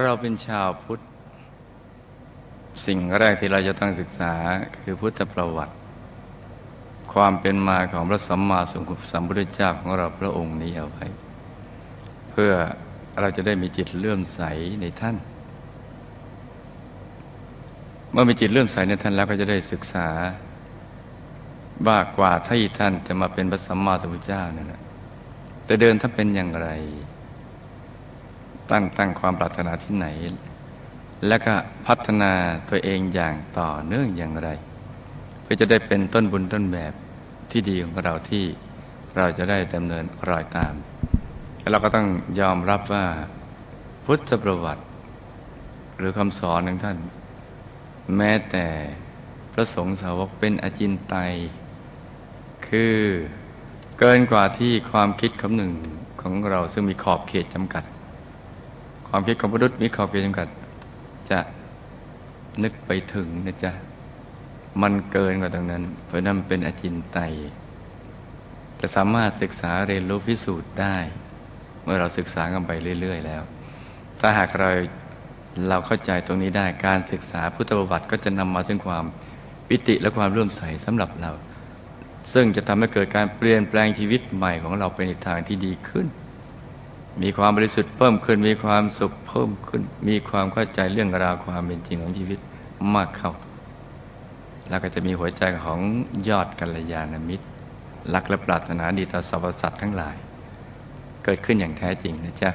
เราเป็นชาวพุทธ สิ่งแรกที่เราจะต้องศึกษาคือพุทธประวัติ ความเป็นมาของพระสัมมาสัมพุทธเจ้าของเราพระองค์นี้เอาไว้ เพื่อเราจะได้มีจิตเลื่อมใสในท่าน เมื่อมีจิตเลื่อมใสในท่านแล้วก็จะได้ศึกษาว่ากว่าที่ท่านจะมาเป็นพระสัมมาสัมพุทธเจ้าเนี่ยนะแต่เดินท่านเป็นอย่างไร ตั้งตั้งความปรารถนาที่ไหน แล้วก็พัฒนาตัวเองอย่างต่อเนื่องอย่างไร เพื่อจะได้เป็นต้นบุญต้นแบบที่ดีของเราที่เราจะได้ดำเนินรอยตาม แล้วเราก็ต้องยอมรับว่าพุทธประวัติ หรือคำสอนของท่าน แม้แต่พระสงฆ์สาวกเป็นอจินไตยคือเกินกว่าที่ความคิดคำหนึ่งของเราซึ่งมีขอบเขตจำกัด ความคิดของมนุษย์มีขอบเขตจำกัด จะนึกไปถึงนะจ๊ะ มันเกินกว่าตรงนั้น เพราะนั้นเป็นอจินไตยจะสามารถศึกษาเรียนรู้พิสูจน์ได้ เมื่อเราศึกษากันไปเรื่อย ๆ แล้ว ถ้าหากเราเราเข้าใจตรงนี้ได้การศึกษาพุทธประวัติก็จะนำมาซึ่งความปิติและความร่วมใสสำหรับเรา ซึ่งจะทำให้เกิดการเปลี่ยนแปลงชีวิตใหม่ของเราไปในทางที่ดีขึ้น มีความบริสุทธิ์เพิ่มขึ้น มีความสุขเพิ่มขึ้น มีความเข้าใจเรื่องราวความเป็นจริงของชีวิตมากเข้า แล้วก็จะมีหัวใจของยอดกัลยาณมิตรรักและปรารถนาดีต่อสรรพสัตว์ทั้งหลาย เกิดขึ้นอย่างแท้จริงนะจ๊ะ